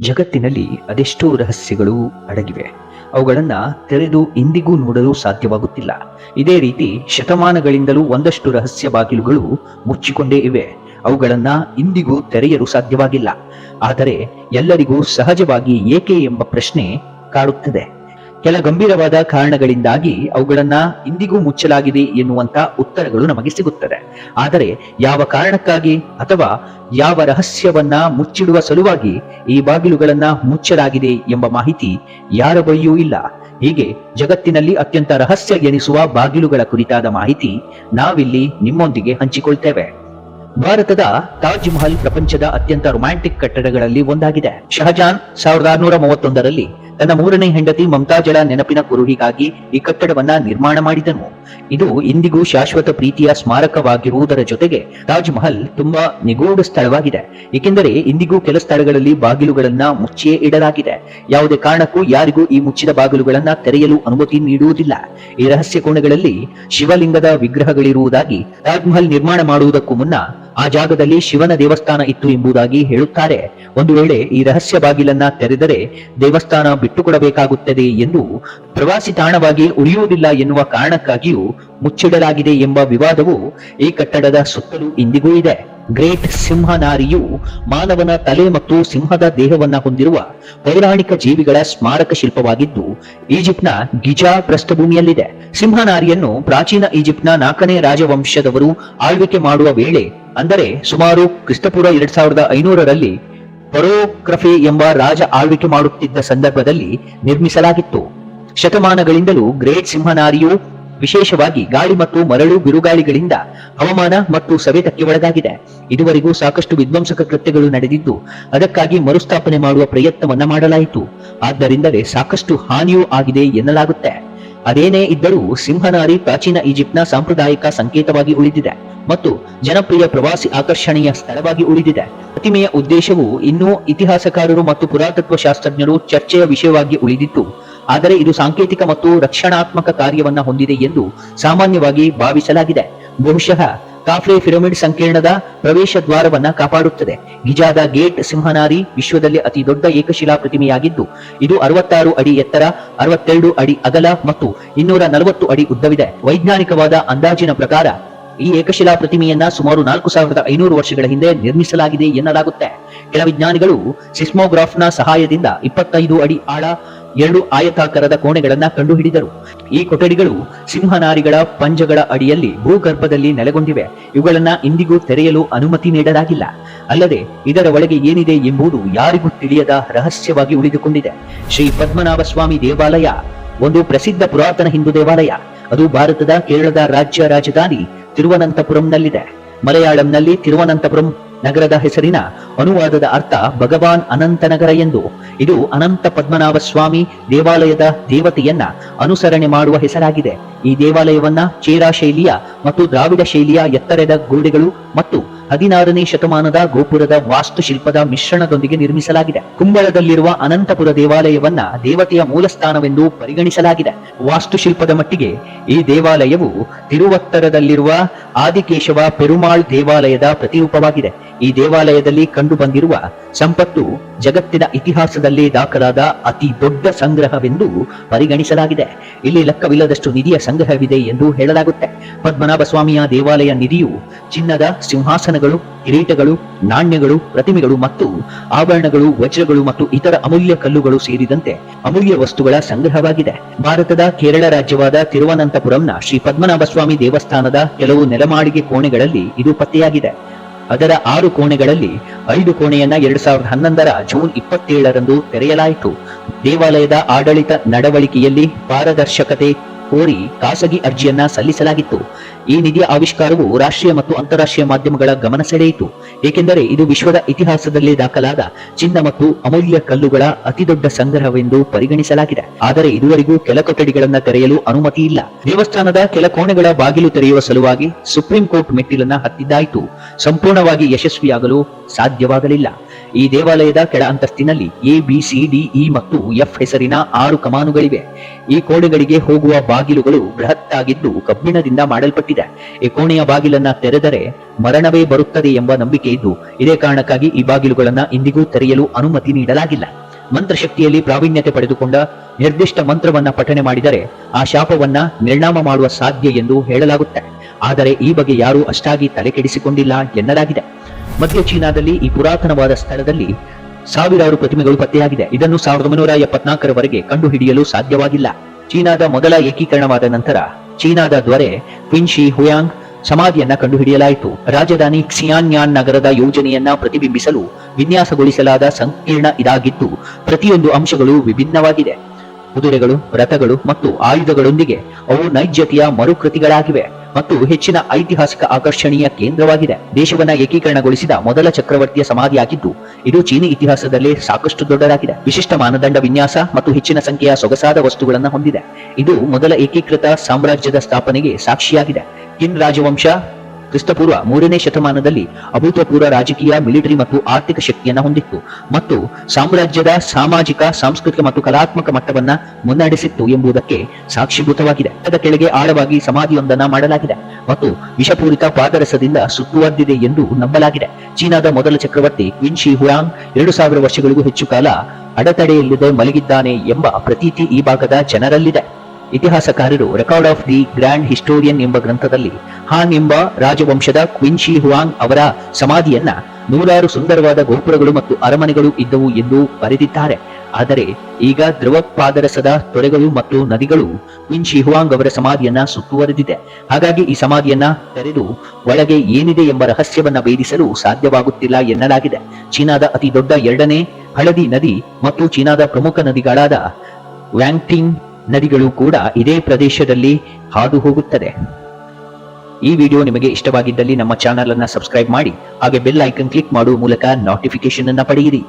ಜಗತ್ತಿನಲ್ಲಿ ಅದೆಷ್ಟೋ ರಹಸ್ಯಗಳು ಅಡಗಿವೆ. ಅವುಗಳನ್ನ ತೆರೆದು ಇಂದಿಗೂ ನೋಡಲು ಸಾಧ್ಯವಾಗುತ್ತಿಲ್ಲ. ಇದೇ ರೀತಿ ಶತಮಾನಗಳಿಂದಲೂ ಒಂದಷ್ಟು ರಹಸ್ಯ ಬಾಗಿಲುಗಳು ಮುಚ್ಚಿಕೊಂಡೇ ಇವೆ. ಅವುಗಳನ್ನ ಇಂದಿಗೂ ತೆರೆಯಲು ಸಾಧ್ಯವಾಗಿಲ್ಲ. ಆದರೆ ಎಲ್ಲರಿಗೂ ಸಹಜವಾಗಿ ಏಕೆ ಎಂಬ ಪ್ರಶ್ನೆ ಕಾಡುತ್ತದೆ. ಕೆಲ ಗಂಭೀರವಾದ ಕಾರಣಗಳಿಂದಾಗಿ ಅವುಗಳನ್ನ ಇಂದಿಗೂ ಮುಚ್ಚಲಾಗಿದೆ ಎನ್ನುವಂತ ಉತ್ತರಗಳು ನಮಗೆ ಸಿಗುತ್ತದೆ. ಆದರೆ ಯಾವ ಕಾರಣಕ್ಕಾಗಿ ಅಥವಾ ಯಾವ ರಹಸ್ಯವನ್ನ ಮುಚ್ಚಿಡುವ ಸಲುವಾಗಿ ಈ ಬಾಗಿಲುಗಳನ್ನ ಮುಚ್ಚಲಾಗಿದೆ ಎಂಬ ಮಾಹಿತಿ ಯಾರ ಬಳಿಯೂ ಇಲ್ಲ. ಹೀಗೆ ಜಗತ್ತಿನಲ್ಲಿ ಅತ್ಯಂತ ರಹಸ್ಯ ಎನಿಸುವ ಬಾಗಿಲುಗಳ ಕುರಿತಾದ ಮಾಹಿತಿ ನಾವಿಲ್ಲಿ ನಿಮ್ಮೊಂದಿಗೆ ಹಂಚಿಕೊಳ್ತೇವೆ. ಭಾರತದ ತಾಜ್ ಮಹಲ್ ಪ್ರಪಂಚದ ಅತ್ಯಂತ ರೊಮ್ಯಾಂಟಿಕ್ ಕಟ್ಟಡಗಳಲ್ಲಿ ಒಂದಾಗಿದೆ. ಶಹಜಾನ್ ಸಾವಿರದ ಆರುನೂರ ಮೂವತ್ತೊಂದರಲ್ಲಿ ತನ್ನ ಮೂರನೇ ಹೆಂಡತಿ ಮಮತಾಜಳ ನೆನಪಿನ ಕುರುಹಿಗಾಗಿ ಈ ಕಟ್ಟಡವನ್ನ ನಿರ್ಮಾಣ ಮಾಡಿದನು. ಇದು ಇಂದಿಗೂ ಶಾಶ್ವತ ಪ್ರೀತಿಯ ಸ್ಮಾರಕವಾಗಿರುವುದರ ಜೊತೆಗೆ ತಾಜ್ ಮಹಲ್ ತುಂಬಾ ನಿಗೂಢ ಸ್ಥಳವಾಗಿದೆ. ಏಕೆಂದರೆ ಇಂದಿಗೂ ಕೆಲ ಸ್ಥಳಗಳಲ್ಲಿ ಬಾಗಿಲುಗಳನ್ನ ಮುಚ್ಚಿಯೇ ಇಡಲಾಗಿದೆ. ಯಾವುದೇ ಕಾರಣಕ್ಕೂ ಯಾರಿಗೂ ಈ ಮುಚ್ಚಿದ ಬಾಗಿಲುಗಳನ್ನ ತೆರೆಯಲು ಅನುಮತಿ ನೀಡುವುದಿಲ್ಲ. ಈ ರಹಸ್ಯ ಕೋಣೆಗಳಲ್ಲಿ ಶಿವಲಿಂಗದ ವಿಗ್ರಹಗಳಿರುವುದಾಗಿ ತಾಜ್ ಮಹಲ್ ನಿರ್ಮಾಣ ಮಾಡುವುದಕ್ಕೂ ಮುನ್ನ ಆ ಜಾಗದಲ್ಲಿ ಶಿವನ ದೇವಸ್ಥಾನ ಇತ್ತು ಎಂಬುದಾಗಿ ಹೇಳುತ್ತಾರೆ. ಒಂದು ವೇಳೆ ಈ ರಹಸ್ಯ ಬಾಗಿಲನ್ನ ತೆರೆದರೆ ದೇವಸ್ಥಾನ ಬಿಟ್ಟುಕೊಡಬೇಕಾಗುತ್ತದೆ ಎಂದು ಪ್ರವಾಸಿ ತಾಣವಾಗಿ ಉಳಿಯುವುದಿಲ್ಲ ಎನ್ನುವ ಕಾರಣಕ್ಕಾಗಿಯೂ ಮುಚ್ಚಿಡಲಾಗಿದೆ ಎಂಬ ವಿವಾದವು ಈ ಕಟ್ಟಡದ ಸುತ್ತಲೂ ಇಂದಿಗೂ ಇದೆ. ಗ್ರೇಟ್ ಸಿಂಹನಾರಿಯು ಮಾನವನ ತಲೆ ಮತ್ತು ಸಿಂಹದ ದೇಹವನ್ನ ಹೊಂದಿರುವ ಪೌರಾಣಿಕ ಜೀವಿಗಳ ಸ್ಮಾರಕ ಶಿಲ್ಪವಾಗಿದ್ದು, ಈಜಿಪ್ಟ್ನ ಗಿಜಾ ಪ್ರಸ್ಥಭೂಮಿಯಲ್ಲಿದೆ. ಸಿಂಹನಾರಿಯನ್ನು ಪ್ರಾಚೀನ ಈಜಿಪ್ಟ್ನ ನಾಲ್ಕನೇ ರಾಜವಂಶದವರು ಆಳ್ವಿಕೆ ಮಾಡುವ ವೇಳೆ ಅಂದರೆ ಸುಮಾರು ಕ್ರಿಸ್ತಪೂರ್ವ ಎರಡ್ ಸಾವಿರದ ಐನೂರರಲ್ಲಿ ಪರೋಕ್ರಫಿ ಎಂಬ ರಾಜ ಆಳ್ವಿಕೆ ಮಾಡುತ್ತಿದ್ದ ಸಂದರ್ಭದಲ್ಲಿ ನಿರ್ಮಿಸಲಾಗಿತ್ತು. ಶತಮಾನಗಳಿಂದಲೂ ಗ್ರೇಟ್ ಸಿಂಹನಾರಿಯು ವಿಶೇಷವಾಗಿ ಗಾಳಿ ಮತ್ತು ಮರಳು ಬಿರುಗಾಳಿಗಳಿಂದ ಹವಾಮಾನ ಮತ್ತು ಸವೆತಕ್ಕೆ ಒಳಗಾಗಿದೆ. ಇದುವರೆಗೂ ಸಾಕಷ್ಟು ವಿಧ್ವಂಸಕ ಕೃತ್ಯಗಳು ನಡೆದಿದ್ದು, ಅದಕ್ಕಾಗಿ ಮರುಸ್ಥಾಪನೆ ಮಾಡುವ ಪ್ರಯತ್ನವನ್ನ ಮಾಡಲಾಯಿತು. ಆದ್ದರಿಂದಲೇ ಸಾಕಷ್ಟು ಹಾನಿಯೂ ಆಗಿದೆ ಎನ್ನಲಾಗುತ್ತೆ. ಅದೇನೇ ಇದ್ದರೂ ಸಿಂಹನಾರಿ ಪ್ರಾಚೀನ ಈಜಿಪ್ಟ್ನ ಸಾಂಪ್ರದಾಯಿಕ ಸಂಕೇತವಾಗಿ ಉಳಿದಿದೆ. ಮತ್ತು ಜನಪ್ರಿಯ ಪ್ರವಾಸಿ ಆಕರ್ಷಣೆಯ ಸ್ಥಳವಾಗಿ ಉಳಿದಿದೆ. ಪ್ರತಿಮೆಯ ಉದ್ದೇಶವು ಇನ್ನೂ ಇತಿಹಾಸಕಾರರು ಮತ್ತು ಪುರಾತತ್ವ ಶಾಸ್ತ್ರಜ್ಞರು ಚರ್ಚೆಯ ವಿಷಯವಾಗಿ ಉಳಿದಿತ್ತು. ಆದರೆ ಇದು ಸಾಂಕೇತಿಕ ಮತ್ತು ರಕ್ಷಣಾತ್ಮಕ ಕಾರ್ಯವನ್ನ ಹೊಂದಿದೆ ಎಂದು ಸಾಮಾನ್ಯವಾಗಿ ಭಾವಿಸಲಾಗಿದೆ. ಬಹುಶಃ ಕಾಫ್ರೆ ಪಿರಮಿಡ್ ಸಂಕೀರ್ಣದ ಪ್ರವೇಶ ದ್ವಾರವನ್ನ ಕಾಪಾಡುತ್ತದೆ. ಗಿಜಾದ ಗೇಟ್ ಸಿಂಹನಾರಿ ವಿಶ್ವದಲ್ಲಿ ಅತಿ ದೊಡ್ಡ ಏಕಶಿಲಾ ಪ್ರತಿಮೆಯಾಗಿದ್ದು, ಇದು ಅರವತ್ತಾರು ಅಡಿ ಎತ್ತರ, ಅರವತ್ತೆರಡು ಅಡಿ ಅಗಲ ಮತ್ತು ಇನ್ನೂರ ನಲವತ್ತು ಅಡಿ ಉದ್ದವಿದೆ. ವೈಜ್ಞಾನಿಕವಾದ ಅಂದಾಜಿನ ಪ್ರಕಾರ ಈ ಏಕಶಿಲಾ ಪ್ರತಿಮೆಯನ್ನ ಸುಮಾರು ನಾಲ್ಕು ಸಾವಿರದ ಐನೂರು ವರ್ಷಗಳ ಹಿಂದೆ ನಿರ್ಮಿಸಲಾಗಿದೆ ಎನ್ನಲಾಗುತ್ತೆ. ಕೆಲ ವಿಜ್ಞಾನಿಗಳು ಸಿಸ್ಮೋಗ್ರಾಫ್ನ ಸಹಾಯದಿಂದ ಇಪ್ಪತ್ತೈದು ಅಡಿ ಆಳ ಎರಡು ಆಯತಾಕಾರದ ಕೋಣೆಗಳನ್ನ ಕಂಡುಹಿಡಿದರು. ಈ ಕೊಠಡಿಗಳು ಸಿಂಹನಾರಿಗಳ ಪಂಜಗಳ ಅಡಿಯಲ್ಲಿ ಭೂಗರ್ಭದಲ್ಲಿ ನೆಲೆಗೊಂಡಿವೆ. ಇವುಗಳನ್ನ ಇಂದಿಗೂ ತೆರೆಯಲು ಅನುಮತಿ ನೀಡಲಾಗಿಲ್ಲ. ಅಲ್ಲದೆ ಇದರ ಒಳಗೆ ಏನಿದೆ ಎಂಬುದು ಯಾರಿಗೂ ತಿಳಿಯದ ರಹಸ್ಯವಾಗಿ ಉಳಿದುಕೊಂಡಿದೆ. ಶ್ರೀ ಪದ್ಮನಾಭ ಸ್ವಾಮಿ ದೇವಾಲಯ, ಒಂದು ಪ್ರಸಿದ್ಧ ಪುರಾತನ ಹಿಂದೂ ದೇವಾಲಯ. ಅದು ಭಾರತದ ಕೇರಳದ ರಾಜ್ಯ ರಾಜಧಾನಿ ತಿರುವನಂತಪುರಂನಲ್ಲಿದೆ. ಮಲಯಾಳಂನಲ್ಲಿ ತಿರುವನಂತಪುರಂ ನಗರದ ಹೆಸರಿನ ಅನುವಾದದ ಅರ್ಥ ಭಗವಾನ್ ಅನಂತನಗರ ಎಂದು. ಇದು ಅನಂತ ಪದ್ಮನಾಭ ಸ್ವಾಮಿ ದೇವಾಲಯದ ದೇವತೆಯನ್ನ ಅನುಸರಣೆ ಮಾಡುವ ಹೆಸರಾಗಿದೆ. ಈ ದೇವಾಲಯವನ್ನ ಚೇರಾ ಶೈಲಿಯ ಮತ್ತು ದ್ರಾವಿಡ ಶೈಲಿಯ ಎತ್ತರದ ಗೋಡೆಗಳು ಮತ್ತು ಹದಿನಾರನೇ ಶತಮಾನದ ಗೋಪುರದ ವಾಸ್ತುಶಿಲ್ಪದ ಮಿಶ್ರಣದೊಂದಿಗೆ ನಿರ್ಮಿಸಲಾಗಿದೆ. ಕುಂಬಳದಲ್ಲಿರುವ ಅನಂತಪುರ ದೇವಾಲಯವನ್ನ ದೇವತೆಯ ಮೂಲಸ್ಥಾನವೆಂದು ಪರಿಗಣಿಸಲಾಗಿದೆ. ವಾಸ್ತುಶಿಲ್ಪದ ಮಟ್ಟಿಗೆ ಈ ದೇವಾಲಯವು ತಿರುವತ್ತರದಲ್ಲಿರುವ ಆದಿಕೇಶವ ಪೆರುಮಾಳ್ ದೇವಾಲಯದ ಪ್ರತಿರೂಪವಾಗಿದೆ. ಈ ದೇವಾಲಯದಲ್ಲಿ ಕಂಡು ಬಂದಿರುವ ಸಂಪತ್ತು ಜಗತ್ತಿನ ಇತಿಹಾಸದಲ್ಲಿ ದಾಖಲಾದ ಅತಿ ದೊಡ್ಡ ಸಂಗ್ರಹವೆಂದು ಪರಿಗಣಿಸಲಾಗಿದೆ. ಇಲ್ಲಿ ಲೆಕ್ಕವಿಲ್ಲದಷ್ಟು ನಿಧಿಯ ಸಂಗ್ರಹವಿದೆ ಎಂದು ಹೇಳಲಾಗುತ್ತೆ. ಪದ್ಮನಾಭ ಸ್ವಾಮಿಯ ದೇವಾಲಯ ನಿಧಿಯು ಚಿನ್ನದ, ಸಿಂಹಾಸನಗಳು, ಕಿರೀಟಗಳು, ನಾಣ್ಯಗಳು, ಪ್ರತಿಮೆಗಳು ಮತ್ತು ಆಭರಣಗಳು, ವಜ್ರಗಳು ಮತ್ತು ಇತರ ಅಮೂಲ್ಯ ಕಲ್ಲುಗಳು ಸೇರಿದಂತೆ ಅಮೂಲ್ಯ ವಸ್ತುಗಳ ಸಂಗ್ರಹವಾಗಿದೆ. ಭಾರತದ ಕೇರಳ ರಾಜ್ಯವಾದ ತಿರುವನಂತಪುರಂನ ಶ್ರೀ ಪದ್ಮನಾಭಸ್ವಾಮಿ ದೇವಸ್ಥಾನದ ಕೆಲವು ನೆಲಮಾಳಿಗೆ ಕೋಣೆಗಳಲ್ಲಿ ಇದು ಪತ್ತೆಯಾಗಿದೆ. ಅದರ ಆರು ಕೋಣೆಗಳಲ್ಲಿ ಐದು ಕೋಣೆಯನ್ನ ಎರಡ್ ಸಾವಿರದ ಹನ್ನೊಂದರ ಜೂನ್ ಇಪ್ಪತ್ತೇಳರಂದು ತೆರೆಯಲಾಯಿತು. ದೇವಾಲಯದ ಆಡಳಿತ ನಡವಳಿಕೆಯಲ್ಲಿ ಪಾರದರ್ಶಕತೆ ಕೋರಿ ಖಾಸಗಿ ಅರ್ಜಿಯನ್ನ ಸಲ್ಲಿಸಲಾಗಿತ್ತು. ಈ ನಿಧಿಯ ಆವಿಷ್ಕಾರವು ರಾಷ್ಟ್ರೀಯ ಮತ್ತು ಅಂತಾರಾಷ್ಟ್ರೀಯ ಮಾಧ್ಯಮಗಳ ಗಮನ ಸೆಳೆಯಿತು. ಏಕೆಂದರೆ ಇದು ವಿಶ್ವದ ಇತಿಹಾಸದಲ್ಲಿ ದಾಖಲಾದ ಚಿನ್ನ ಮತ್ತು ಅಮೂಲ್ಯ ಕಲ್ಲುಗಳ ಅತಿದೊಡ್ಡ ಸಂಗ್ರಹವೆಂದು ಪರಿಗಣಿಸಲಾಗಿದೆ. ಆದರೆ ಇದುವರೆಗೂ ಕೆಲ ಕೊಠಡಿಗಳನ್ನ ತೆರೆಯಲು ಅನುಮತಿ ಇಲ್ಲ. ದೇವಸ್ಥಾನದ ಕೆಲ ಕೋಣೆಗಳ ಬಾಗಿಲು ತೆರೆಯುವ ಸಲುವಾಗಿ ಸುಪ್ರೀಂ ಕೋರ್ಟ್ ಮೆಟ್ಟಿಲನ್ನ ಹತ್ತಿದ್ದಾಯಿತು. ಸಂಪೂರ್ಣವಾಗಿ ಯಶಸ್ವಿಯಾಗಲು ಸಾಧ್ಯವಾಗಲಿಲ್ಲ. ಈ ದೇವಾಲಯದ ಕೆಳ ಅಂತಸ್ತಿನಲ್ಲಿ A B C D E ಮತ್ತು ಎಫ್ ಹೆಸರಿನ ಆರು ಕಮಾನುಗಳಿವೆ. ಈ ಕೋಣೆಗಳಿಗೆ ಹೋಗುವ ಬಾಗಿಲುಗಳು ಬೃಹತ್ತಾಗಿದ್ದು ಕಬ್ಬಿಣದಿಂದ ಮಾಡಲ್ಪಟ್ಟಿದೆ. ಈ ಕೋಣೆಯ ಬಾಗಿಲನ್ನ ತೆರೆದರೆ ಮರಣವೇ ಬರುತ್ತದೆ ಎಂಬ ನಂಬಿಕೆ ಇದ್ದು, ಇದೇ ಕಾರಣಕ್ಕಾಗಿ ಈ ಬಾಗಿಲುಗಳನ್ನ ಇಂದಿಗೂ ತೆರೆಯಲು ಅನುಮತಿ ನೀಡಲಾಗಿಲ್ಲ. ಮಂತ್ರಶಕ್ತಿಯಲ್ಲಿ ಪ್ರಾವೀಣ್ಯತೆ ಪಡೆದುಕೊಂಡ ನಿರ್ದಿಷ್ಟ ಮಂತ್ರವನ್ನ ಪಠನೆ ಮಾಡಿದರೆ ಆ ಶಾಪವನ್ನ ನಿರ್ಣಾಮ ಮಾಡುವ ಸಾಧ್ಯ ಎಂದು ಹೇಳಲಾಗುತ್ತೆ ಆದರೆ ಈ ಬಗ್ಗೆ ಯಾರೂ ಅಷ್ಟಾಗಿ ತಲೆ ಕೆಡಿಸಿಕೊಂಡಿಲ್ಲ ಎನ್ನಲಾಗಿದೆ. ಮಧ್ಯ ಚೀನಾದಲ್ಲಿ ಈ ಪುರಾತನವಾದ ಸ್ಥಳದಲ್ಲಿ ಸಾವಿರಾರು ಪ್ರತಿಮೆಗಳು ಪತ್ತೆಯಾಗಿದೆ. ಇದನ್ನು ಸಾವಿರದ ಒಂಬೈನೂರ ಎಪ್ಪತ್ನಾಲ್ಕರವರೆಗೆ ಕಂಡುಹಿಡಿಯಲು ಸಾಧ್ಯವಾಗಿಲ್ಲ. ಚೀನಾದ ಮೊದಲ ಏಕೀಕರಣವಾದ ನಂತರ ಚೀನಾದ ದೊರೆ ಕ್ವಿನ್ಶಿ ಹುಯಾಂಗ್ ಸಮಾಧಿಯನ್ನ ಕಂಡುಹಿಡಿಯಲಾಯಿತು. ರಾಜಧಾನಿ ಕ್ಸಿಯಾನ್ಯಾನ್ ನಗರದ ಯೋಜನೆಯನ್ನ ಪ್ರತಿಬಿಂಬಿಸಲು ವಿನ್ಯಾಸಗೊಳಿಸಲಾದ ಸಂಕೀರ್ಣ ಇದಾಗಿದ್ದು, ಪ್ರತಿಯೊಂದು ಅಂಶಗಳು ವಿಭಿನ್ನವಾಗಿದೆ. ಕುದುರೆಗಳು, ರಥಗಳು ಮತ್ತು ಆಯುಧಗಳೊಂದಿಗೆ ಅವು ನೈಜತೆಯ ಮರುಕೃತಿಗಳಾಗಿವೆ. ಮತ್ತು ಹೆಚ್ಚಿನ ಐತಿಹಾಸಿಕ ಆಕರ್ಷಣೀಯ ಕೇಂದ್ರವಾಗಿದೆ. ದೇಶವನ್ನ ಏಕೀಕರಣಗೊಳಿಸಿದ ಮೊದಲ ಚಕ್ರವರ್ತಿಯ ಸಮಾಧಿಯಾಗಿದ್ದು, ಇದು ಚೀನಿ ಇತಿಹಾಸದಲ್ಲೇ ಸಾಕಷ್ಟು ದೊಡ್ಡದಾಗಿದೆ. ವಿಶಿಷ್ಟ ಮಾನದಂಡ ವಿನ್ಯಾಸ ಮತ್ತು ಹೆಚ್ಚಿನ ಸಂಖ್ಯೆಯ ಸೊಗಸಾದ ವಸ್ತುಗಳನ್ನು ಹೊಂದಿದೆ. ಇದು ಮೊದಲ ಏಕೀಕೃತ ಸಾಮ್ರಾಜ್ಯದ ಸ್ಥಾಪನೆಗೆ ಸಾಕ್ಷಿಯಾಗಿದೆ. ಕಿನ್ ರಾಜವಂಶ ಕ್ರಿಸ್ತಪೂರ್ವ ಮೂರನೇ ಶತಮಾನದಲ್ಲಿ ಅಭೂತಪೂರ್ವ ರಾಜಕೀಯ, ಮಿಲಿಟರಿ ಮತ್ತು ಆರ್ಥಿಕ ಶಕ್ತಿಯನ್ನು ಹೊಂದಿತ್ತು ಮತ್ತು ಸಾಮ್ರಾಜ್ಯದ ಸಾಮಾಜಿಕ, ಸಾಂಸ್ಕೃತಿಕ ಮತ್ತು ಕಲಾತ್ಮಕ ಮಟ್ಟವನ್ನ ಮುನ್ನಡೆಸಿತ್ತು ಎಂಬುದಕ್ಕೆ ಸಾಕ್ಷಿಭೂತವಾಗಿದೆ. ಅದರ ಕೆಳಗೆ ಆಳವಾಗಿ ಸಮಾಧಿಯೊಂದನ್ನು ಮಾಡಲಾಗಿದೆ ಮತ್ತು ವಿಷಪೂರಿತ ಪಾದರಸದಿಂದ ಸುತ್ತುವರೆದಿದೆ ಎಂದು ನಂಬಲಾಗಿದೆ. ಚೀನಾದ ಮೊದಲ ಚಕ್ರವರ್ತಿ ಕ್ವಿನ್ ಶಿ ಹುಯಾಂಗ್ ಎರಡು ಸಾವಿರ ವರ್ಷಗಳಿಗೂ ಹೆಚ್ಚು ಕಾಲ ಅಡೆತಡೆಯಲ್ಲಿದೆ, ಮಲಗಿದ್ದಾನೆ ಎಂಬ ಪ್ರತೀತಿ ಈ ಭಾಗದ ಜನರಲ್ಲಿದೆ. ಇತಿಹಾಸಕಾರರು, record of the grand historian ಎಂಬ ಗ್ರಂಥದಲ್ಲಿ ಹಾನ್ ಎಂಬ ರಾಜವಂಶದ ಕ್ವಿನ್ಶಿ ಹುವಾಂಗ್ ಅವರ ಸಮಾಧಿಯನ್ನ ನೂರಾರು ಸುಂದರವಾದ ಗೋಪುರಗಳು ಮತ್ತು ಅರಮನೆಗಳು ಇದ್ದವು ಎಂದು ಬರೆದಿದ್ದಾರೆ. ಆದರೆ ಈಗ ಧ್ರುವ ಪಾದರಸದ ತೊರೆಗಳು ಮತ್ತು ನದಿಗಳು ಕ್ವಿನ್ ಶಿ ಹುವಾಂಗ್ ಅವರ ಸಮಾಧಿಯನ್ನ ಸುತ್ತುವರೆದಿದೆ. ಹಾಗಾಗಿ ಈ ಸಮಾಧಿಯನ್ನ ತೆರೆದು ಒಳಗೆ ಏನಿದೆ ಎಂಬ ರಹಸ್ಯವನ್ನ ಭೇದಿಸಲು ಸಾಧ್ಯವಾಗುತ್ತಿಲ್ಲ ಎನ್ನಲಾಗಿದೆ. ಚೀನಾದ ಅತಿ ದೊಡ್ಡ ಎರಡನೇ ಹಳದಿ ನದಿ ಮತ್ತು ಚೀನಾದ ಪ್ರಮುಖ ನದಿಗಳಾದ ವ್ಯಾಂಗ್ಟಿಂಗ್ ನದಿಗಳು ಕೂಡ ಇದೇ ಪ್ರದೇಶದಲ್ಲಿ ಹಾದು ಹೋಗುತ್ತದೆ ಈ ವಿಡಿಯೋ ನಿಮಗೆ ಇಷ್ಟವಾಗಿದ್ದಲ್ಲಿ ನಮ್ಮ ಚಾನೆಲ್ ಅನ್ನ ಸಬ್ಸ್ಕ್ರೈಬ್ ಮಾಡಿ, ಹಾಗೆ ಬೆಲ್ ಐಕನ್ ಕ್ಲಿಕ್ ಮಾಡುವ ಮೂಲಕ ನೋಟಿಫಿಕೇಶನ್ ಅನ್ನ ಪಡೆಯಿರಿ.